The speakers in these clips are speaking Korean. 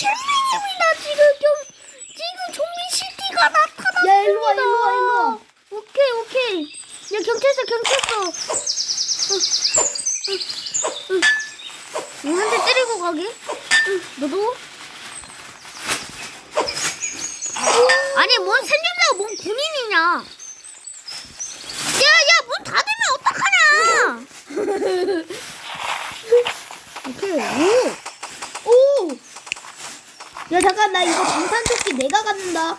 실례입니다. 지금 좀 지금 좀비 시티가 나타났습니다. 야, 일로 와, 일로 와, 일로 와. 오케이 오케이. 야 경찰서 경찰서. 한대 때리고 가게. 응, 너도? 아니 뭔 생존자가 뭔 군인이냐? 야야 문 닫으면 어떡하냐? 오케이 오. 오! 야, 잠깐, 나 이거 방탄조끼 내가 갖는다.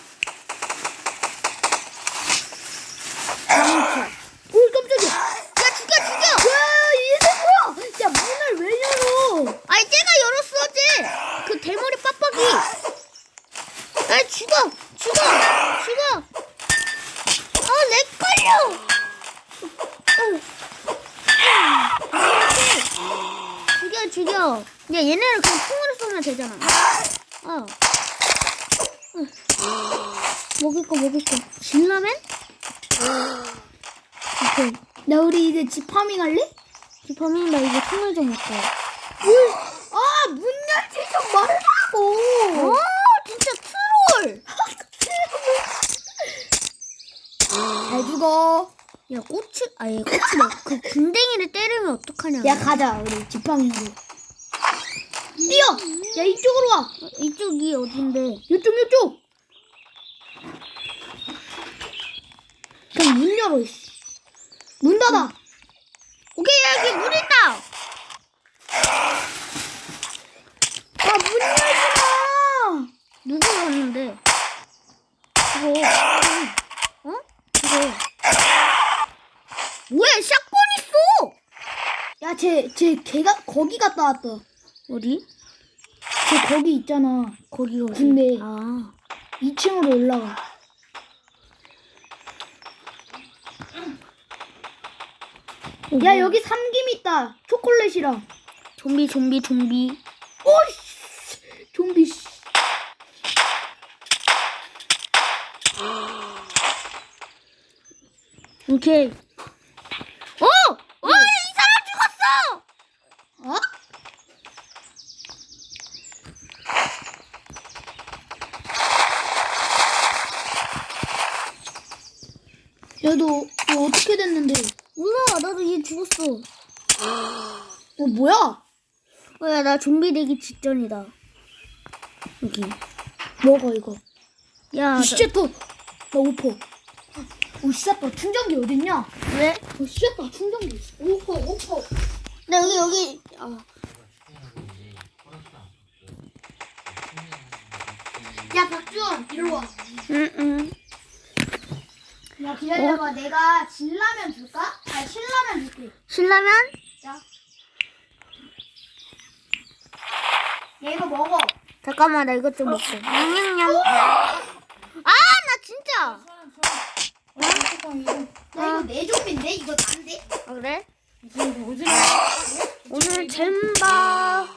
오, 깜짝이야. 야 죽여 죽여. 야, 얘네 뭐야? 야, 문을 왜 열어? 아니 쟤가 열었어 쟤. 그 대머리 빡빡이. 아 죽어 죽어 죽어. 아렉 걸려. 죽여 죽여. 야 얘네를 그냥 총으로 쏘면 되잖아. 어. 응. 먹을 거 먹을 거. 진라면? 오케이. 나 우리 이제 집 파밍 할래? 지퍼민 나 이제 총을 좀 먹고. 물! 아, 문 열지 좀 말라고! 오 진짜 트롤. 잘 죽어. 야 꼬치 아니 꼬치 막 그 군댕이를 때리면 어떡하냐 야, 가자, 우리 집 파밍하러. 뛰어! 야, 이쪽으로 와! 어, 이쪽이 어딘데 이쪽, 이쪽! 그럼 문 열어, 이씨. 문 닫아! 오케이 야 여기 물 있다 아, 문 열지 마! 누구 왔는데 이거 어 이거 왜 샷건 있어 야, 쟤, 쟤, 걔가, 거기 갔다 왔다. 어디 쟤 거기 있잖아. 거기 어디 군대. 아 2층으로 올라가. 야, 여기 삼김 있다. 초콜릿이랑. 좀비 좀비 좀비 오씨! 좀비, 씨. 오케이 어! 어! 이 사람 죽었어! 어? 야, 너, 너 어떻게 됐는데? 몰라 나도 얘 죽었어 어, 뭐야? 야나 좀비 되기 직전이다 여기 먹어, 이거. 야 나- 시체터! 나 오퍼. 오, 시체터 충전기 어딨냐? 왜? 어, 시체터 충전기. 오퍼, 오퍼. 나 여기 여기 아. 야, 박주원, 이리 와. 기다려봐. 내가 진라면 줄까? 아, 신라면 줄게. 신라면? 자. 야, 이거 먹어. 잠깐만 나 이것 좀 먹고 냥냥냥 아나 진짜 야, 이거 내 좀비인데? 이거 난데? 아, 그래? 오늘 잼바